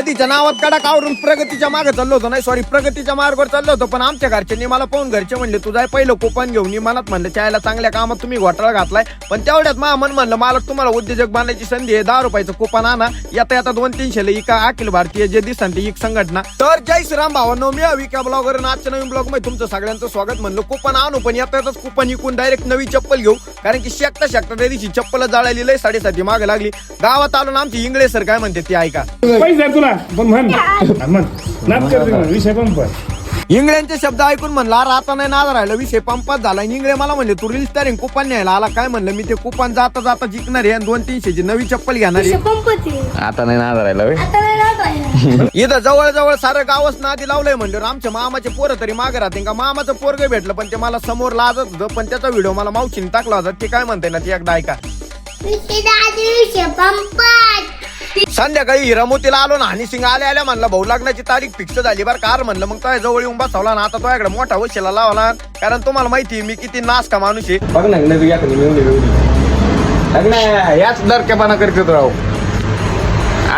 कधीच्या नावात कडा आवरून प्रगतीच्या मागे चाललो होतो. नाही सॉरी प्रगतीच्या मार्गावर चाललो होतो पण आमच्या घरच्यांनी मला पाहून घरचे म्हणले तुझा पहिलं कुपन घेऊन मी मनात म्हणलं चायला चांगल्या कामात तुम्ही घोटाळा घातलाय. पण तेवढ्यात मा मन म्हणलं मालक तुम्हाला उद्योजक बनायची संधी आहे दहा रुपयाचं कुपन आणा. येता येता दोन तीनशे इका अखिल भारतीय जे दिसन ती एक संघटना. तर जय श्रीराम भावांनो मी अविका ब्लॉगर आजच्या नवीन ब्लॉगमध्ये तुमचं सगळ्यांचं स्वागत म्हणलं. कुपन आणू पण येता येताच कुपन इकून डायरेक्ट नवी चप्पल घेऊ. कारण की शेकता शेकता त्या दिवशी चप्पल जाळायली लय साडेसाती मागे लागली. गावात आलो ना आमची इंगळे सर काय म्हणते ते ऐका. पैसे द्या तुला. पण म्हण. म्हण. नाच करते म्हण. विषय पंप. इंगळ्यांचे शब्द ऐकून म्हणलं अरे आता नाही नाद राहिला विषय पंपात झाला. आणि इंगळे मला म्हणले तू रील स्टारिंग कुपन न्यायला आला काय? म्हणलं मी ते कुपन जाता जाता जिंकणार आहे आणि दोन तीनशेची नवी चप्पल घेणार. आहे. पंपती आता नाही नाद राहिला आता. इथं जवळ जवळ सारं गावच नादी लावलंय म्हणलं. आमच्या मामाचे पोरं तरी मागे राहते का? मामाचं पोरग भेटलं पण ते मला समोर लाजत होतं. पण त्याचा व्हिडिओ मला मावशीने टाकला होता. ते काय म्हणते ना ते एकदा ऐका. संध्याकाळी हिरामोतीला आलो ना हनी सिंग आल्या आल्या म्हणलं भाऊ लग्नाची तारीख फिक्स झाली बरं कार म्हणलं मग तो जवळ येऊन बसवला ना आता तो इकडे मोठा वशिला लावला. कारण तुम्हाला माहिती मी किती नास का माणूस आहे. बघ ना याच नरक्यापाना करतो राव.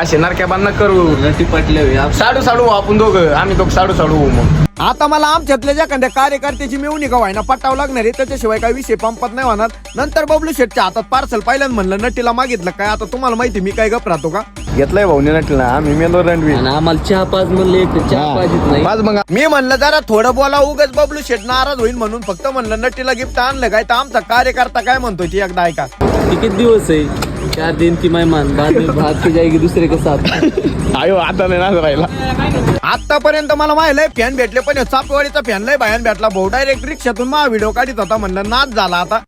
असे नरक्यापाना करू. नटी पटले साडू साडू आपण दोघं आम्ही दोघं साडू साडू होऊ मग. आता मला आमच्यातल्या ज्या एखाद्या कार्यकर्त्याची मिळवणी का व्हायना पटावं लागणार आहे त्याच्याशिवाय काही विषय पंपत नाही होणार. नंतर बबलू शेटच्या हातात पार्सल पाहिलं म्हणलं नटीला मागितलं काय? आता तुम्हाला माहिती मी काय गप राहतो का? घेतलंय भाऊ नटला आम्ही मेलो रणवीर. आणि आम्हाला चहा पाच म्हणले एक चहा पाहिजेत नाही. पाच मग मी म्हणलं जरा थोडं बोला उगच बबलू शेट नाराज होईल म्हणून. फक्त म्हणलं नटीला गिफ्ट आणलं काय? तर आमचा कार्यकर्ता काय म्हणतोय ती एकदा ऐका. किती दिवस आहे? चार दिन की मेहमान बाद में भात की जाएगी दूसरे के साथ। आयो आता नाही नाद राहिला. आतापर्यंत मला माहिलंय फॅन भेटले पण चापवाडीचा फॅन लय भयान भेटला. भाऊ डायरेक्ट रिक्षातून मा व्हिडिओ काढित होता म्हणलं नाच झाला आता.